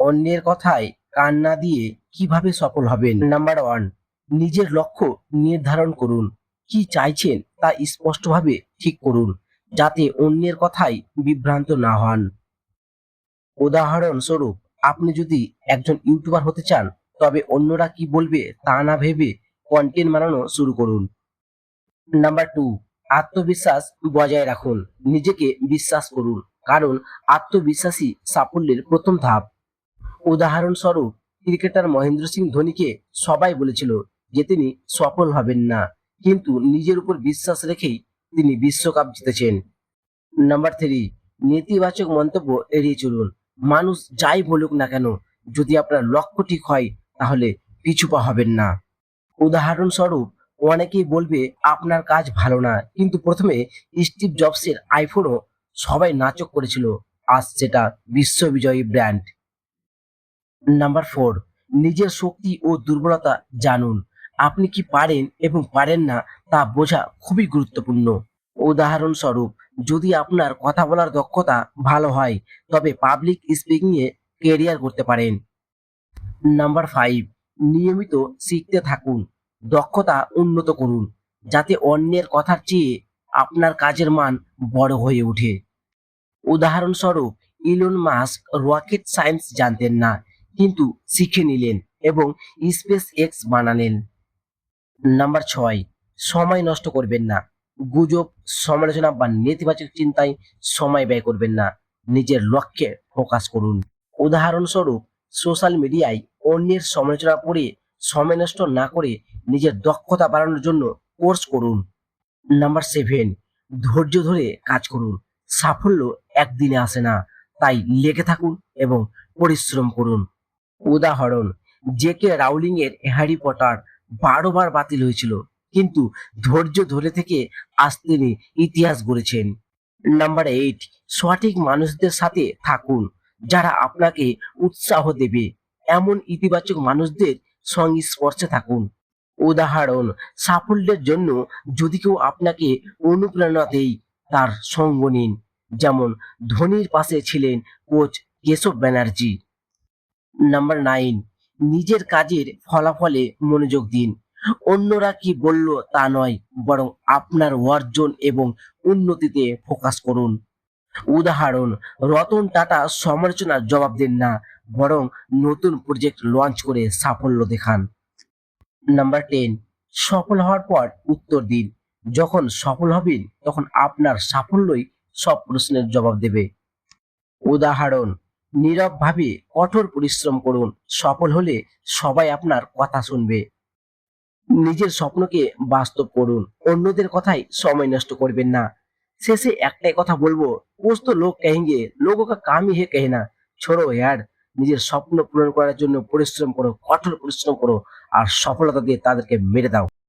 অন্যের কথায় কান না দিয়ে কীভাবে সফল হবেন? নাম্বার ওয়ান নিজের লক্ষ্য নির্ধারণ করুন। কি চাইছেন তা স্পষ্টভাবে ঠিক করুন, যাতে অন্যের কথায় বিভ্রান্ত না হন। উদাহরণস্বরূপ, আপনি যদি একজন ইউটিউবার হতে চান, তবে অন্যরা কি বলবে তা না ভেবে কন্টেন্ট বানানো শুরু করুন। নাম্বার টু আত্মবিশ্বাস বজায় রাখুন। নিজেকে বিশ্বাস করুন, কারণ আত্মবিশ্বাসী সাফল্যের প্রথম ধাপ। উদাহরণস্বরূপ, ক্রিকেটার মহেন্দ্র সিং ধোনিকে সবাই বলেছিল যে তিনি সফল হবেন না, কিন্তু নিজের উপর বিশ্বাস রেখেই তিনি বিশ্বকাপ জিতেছেন। নাম্বার থ্রি, নেতিবাচক মন্তব্য এড়িয়ে চলুন। মানুষ যাই বলুক না কেন, যদি আপনার লক্ষ্য ঠিক হয়, তাহলে পিছু পা হবেন না। উদাহরণস্বরূপ, অনেকেই বলবে, আপনার কাজ ভালো না। কিন্তু প্রথমে স্টিভ জবসের আইফোনও সবাই নাচক করেছিল। আজ সেটা বিশ্ববিজয়ী ব্র্যান্ড। নাম্বার ফোর নিজের শক্তি ও দুর্বলতা জানুন। আপনি কি পারেন এবং পারেন না তা বোঝা খুবই গুরুত্বপূর্ণ। উদাহরণস্বরূপ, যদি আপনার কথা বলার দক্ষতা ভালো হয়, তবে পাবলিক স্পিকিং এ কেরিয়ার করতে পারেন। নাম্বার ফাইভ নিয়মিত শিখতে থাকুন। দক্ষতা উন্নত করুন, যাতে অন্যের কথার চেয়ে আপনার কাজের মান বড় হয়ে ওঠে। উদাহরণস্বরূপ ইলন মাস্ক রকেট সায়েন্স জানতেন না। কিন্তু শিখে নিলেন এবং স্পেস এক্স বানালেন। নাম্বার ছয়, সময় নষ্ট করবেন না। গুজব, সমালোচনা বা নেতিবাচক চিন্তায় সময় ব্যয় করবেন না। নিজের লক্ষ্যে ফোকাস করুন। উদাহরণস্বরূপ, সোশ্যাল মিডিয়ায় অন্যের সমালোচনা পড়ে সময় নষ্ট না করে নিজের দক্ষতা বাড়ানোর জন্য কোর্স করুন। নাম্বার সেভেন, ধৈর্য ধরে কাজ করুন। সাফল্য একদিনে আসে না। তাই লেগে থাকুন এবং পরিশ্রম করুন। উদাহরণ জে কে রাউলিং এর হ্যারি পটার বারো বার বাতিল হয়েছিল, কিন্তু ধৈর্য ধরে থেকে আজ তিনি ইতিহাস গড়েছেন। নাম্বার এইট সঠিক মানুষদের সাথে থাকুন, যারা আপনাকে উৎসাহ দেবে। এমন ইতিবাচক মানুষদের সংস্পর্শে থাকুন। উদাহরণ, সাফল্যের জন্য যদি কেউ আপনাকে অনুপ্রেরণা দেয়, তার সঙ্গ নিন। যেমন, ধোনির পাশে ছিলেন coach Keshab Banerjee. Number nine নিজের কাজের ফলাফলে মনোযোগ দিন। অন্যরা কি বলল তা নয়, বরং আপনার অর্জন এবং উন্নতিতে ফোকাস করুন। উদাহরণ, রতন টাটা সমালোচনার জবাব দেন না, বরং নতুন প্রজেক্ট লঞ্চ করে সাফল্য দেখান। নাম্বার টেন সফল হওয়ার পর উত্তর দিন। যখন সফল হবেন, তখন আপনার সাফল্যই সব প্রশ্নের জবাব দেবে। উদাহরণ নীরবভাবে কঠোর পরিশ্রম করুন। সফল হলে সবাই আপনার কথা শুনবে। নিজের স্বপ্নকে বাস্তব করুন। অন্যদের কথাই সময় নষ্ট করবেন না। শেষে একটাই কথা বলব, পোস্ত লোক কেহেঙ্গে লোগো কামই হে কেহে না। ছোড়ো ইয়ার নিজের স্বপ্ন পূরণ করার জন্য পরিশ্রম করো, কঠোর পরিশ্রম করো, আর সফলতা দিয়ে তাদেরকে মেরে দাও।